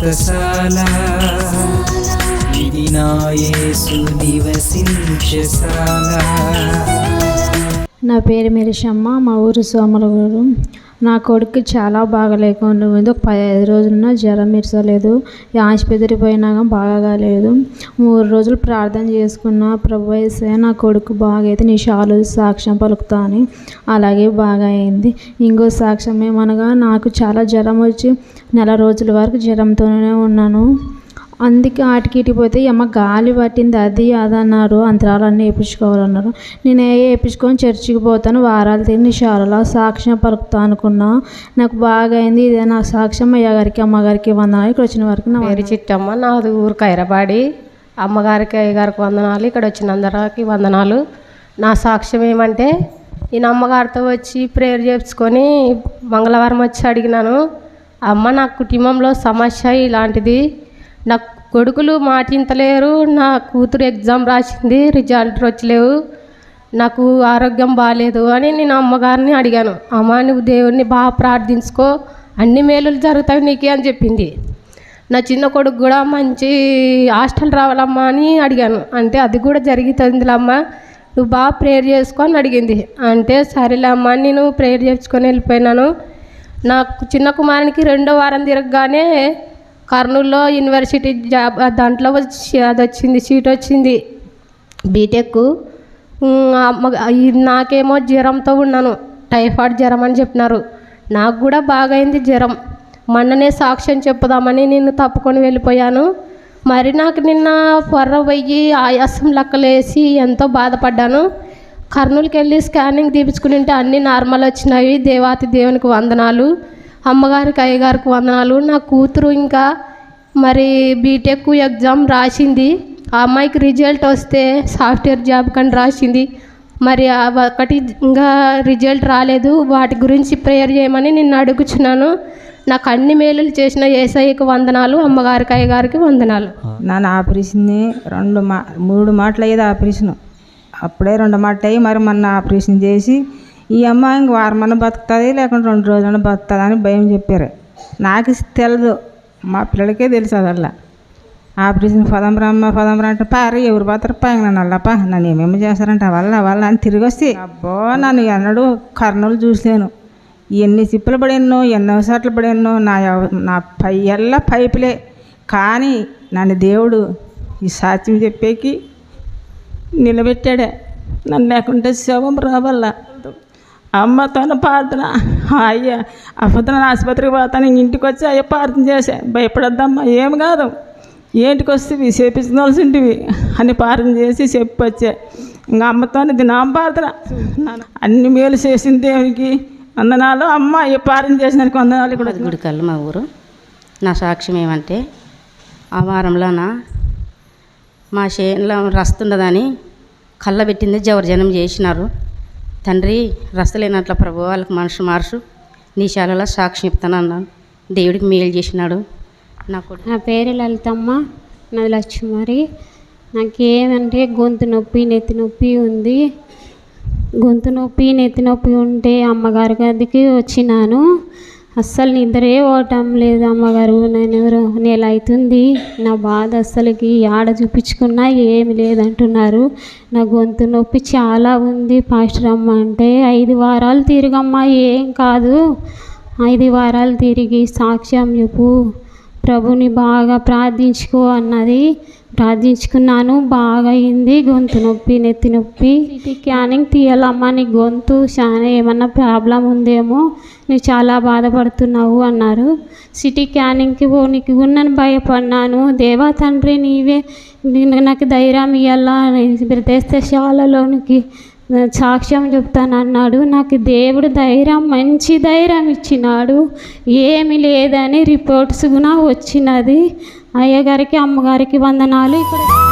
వ్రతశాల ఇది నా నివసించశాల నా పేరు మెరిషమ్మ మా ఊరు సోమలగూరు. నా కొడుకు చాలా బాగలేకుండా ఉంది ఒక పదిహేను రోజులున్న జ్వరం ఇరసలేదు ఆసుపత్రి పోయినాక బాగా లేదు మూడు రోజులు ప్రార్థన చేసుకున్న ప్రభు వేసే నా కొడుకు బాగా అయితే నీ షాలు సాక్ష్యం పలుకుతా అని అలాగే బాగా అయింది ఇంకో సాక్ష్యం ఏమనగా నాకు చాలా జ్వరం వచ్చి నెల రోజుల వరకు జ్వరంతోనే ఉన్నాను. అందుకే ఆటికి ఇటు పోతే అమ్మ గాలి పట్టింది అది అదన్నారు అంతరాలన్నీ వేయించుకోవాలన్నారు నేను ఏ వేయించుకొని చర్చికి పోతాను వారాలు తిరిగి షాలలో సాక్ష్యం పలుకుతా అనుకున్నా. నాకు బాగా అయింది ఇదే నా సాక్ష్యం. అయ్యగారికి అమ్మగారికి వందనాలు. ఇక్కడ వచ్చిన వరకు నా పేరు చిట్టమ్మ నాది ఊరు కైరబాడి అమ్మగారికి అయ్యగారికి వందనాలు. ఇక్కడ వచ్చిన అందరికి వందనాలు. నా సాక్ష్యం ఏమంటే నేను అమ్మగారితో వచ్చి ప్రేయర్ చేసుకొని మంగళవారం వచ్చి అడిగినాను అమ్మ నా కుటుంబంలో సమస్య ఇలాంటిది. నా కొడుకులు మాటింతలేరు నా కూతురు ఎగ్జామ్ రాసింది రిజల్ట్ వచ్చలేవు నాకు ఆరోగ్యం బాగాలేదు అని నేను అమ్మగారిని అడిగాను. అమ్మ నువ్వు దేవుడిని బాగా ప్రార్థించుకో అన్ని మేలులు జరుగుతాయి నీకే అని చెప్పింది. నా చిన్న కొడుకు కూడా మంచి హాస్టల్ రావాలమ్మా అని అడిగాను. అంటే అది కూడా జరుగుతుందిలమ్మా నువ్వు బాగా ప్రేయర్ చేసుకో అని అడిగింది. అంటే సరేలే అమ్మా నేను ప్రేయర్ చేసుకొని వెళ్ళిపోయినాను. నాకు చిన్న కుమారునికి రెండో వారం తిరగగానే కర్నూలులో యూనివర్సిటీ జాబ్ దాంట్లో అది వచ్చింది సీట్ వచ్చింది. బీటెక్ నాకేమో జ్వరంతో ఉన్నాను. టైఫాయిడ్ జ్వరం అని చెప్పినారు. నాకు కూడా బాగైంది జ్వరం. మొన్ననే సాక్ష్యం చెప్పుదామని నేను తప్పుకొని వెళ్ళిపోయాను. మరి నాకు నిన్న పొర్ర పోయి ఆయాసం లెక్కలేసి ఎంతో బాధపడ్డాను. కర్నూలుకి వెళ్ళి స్కానింగ్ తీపించుకుని అన్నీ నార్మల్ వచ్చినాయి. దేవాతి దేవునికి వందనాలు. అమ్మగారికి అయ్యగారికి వందనాలు. నా కూతురు ఇంకా మరి బీటెక్ ఎగ్జామ్ రాసింది. ఆ అమ్మాయికి రిజల్ట్ వస్తే సాఫ్ట్వేర్ జాబ్ కానీ రాసింది. మరి ఒకటి ఇంకా రిజల్ట్ రాలేదు. వాటి గురించి ప్రేయర్ చేయమని నిన్ను అడుగుచున్నాను. నాకు అన్ని మేలులు చేసిన ఏసఐకి వందనాలు అమ్మగారికి అయ్యగారికి వందనాలు. నన్ను ఆపరేషన్ని రెండు మా మూడు మాటలు అయ్యేది ఆపరేషన్. అప్పుడే రెండు మాటలు అయ్యి మరి మొన్న ఆపరేషన్ చేసి ఈ అమ్మ ఇంక వారమన్న బతుకుతుంది లేకుంటే రెండు రోజులన్నా బతుకుతుంది అని భయం చెప్పారు. నాకు తెలదు. మా పిల్లలకే తెలుసు అదల్లా. ఆపరేషన్ పదం రమ్మ పదం అంటే పారి ఎవరు పోతారు? పాంగ నన్ను అల్లపా నన్ను ఏమేమి చేస్తారంట. వల్ల వల్ల అని తిరిగి వస్తే అబ్బో నన్ను ఎన్నడూ కర్నూలు చూసలేను. ఎన్ని చిప్పులు పడినో ఎన్నో సార్లు పడినో నా నా పై ఎల్ల పైపులే. కానీ నన్ను దేవుడు ఈ సాత్యం చెప్పేకి నిలబెట్టాడే. నన్ను లేకుంటే శవం రావాలా అమ్మ తను ప్రార్థన. అయ్య అప్పుడు ఆసుపత్రికి పోతాను ఇంక ఇంటికి వచ్చి అయ్యా ప్రార్థన చేసా భయపడద్దమ్మా ఏం కాదు. ఏంటికి వస్తేవి చేపించవలసింటివి అని ప్రార్థన చేసి చెప్పి వచ్చా ఇంకా అమ్మతో దినాం ప్రార్థన. అన్ని మేలు చేసింది దేవునికి. వందనాలు. అమ్మ అయ్యా ప్రార్థన చేసినానికి వందనాలు కూడా. మాది మా ఊరు. నా సాక్ష్యం ఏమంటే ఆ వారంలోన మా చేనులో రస్తుండదని కళ్ళ పెట్టింది జవరజనం చేసినారు. తండ్రి రసలేనట్ల ప్రభు వాళ్ళకి మనసు మార్చు. నీ శాలలో సాక్ష్యం ఇస్తానన్నాను దేవుడికి మేలు చేసినాడు. నాకు నా పేరు లలితమ్మ. నాది లక్ష్మరి. నాకేమంటే గొంతు నొప్పి నెత్తి నొప్పి ఉంది. గొంతు నొప్పి నెత్తి నొప్పి ఉంటే అమ్మగారి గదికి వచ్చినాను. అస్సలు నిద్రే పోవటం లేదు అమ్మగారు. నేను నెల అవుతుంది. నా బాధ అస్సలకి ఆడ చూపించుకున్నా ఏమి లేదంటున్నారు. నా గొంతు నొప్పి చాలా ఉంది పాస్టర్ అమ్మ అంటే. ఐదు వారాలు తిరిగమ్మా ఏం కాదు. ఐదు వారాలు తిరిగి సాక్ష్యం చెప్పు. ప్రభుని బాగా ప్రార్థించుకో అన్నది ప్రార్థించుకున్నాను. బాగా అయింది గొంతు నొప్పి నెత్తి నొప్పి. సిటీ స్కానింగ్ తీయాలమ్మా నీ గొంతు చాలా ఏమన్నా ప్రాబ్లం ఉందేమో నువ్వు చాలా బాధపడుతున్నావు అన్నారు. సిటీ స్కానింగ్కి పో నీకు ఉన్నని భయపడినాను. దేవా తండ్రి నీవే నాకు ధైర్యం ఇవ్వాలా బ్రతేస్తే శాలలోనికి సాక్ష్యం చెప్తానన్నాడు. నాకు దేవుడు ధైర్యం మంచి ధైర్యం ఇచ్చినాడు. ఏమి లేదని రిపోర్ట్స్ కూడా వచ్చినది. అయ్యగారికి అమ్మగారికి వందనాలు. ఇక్కడ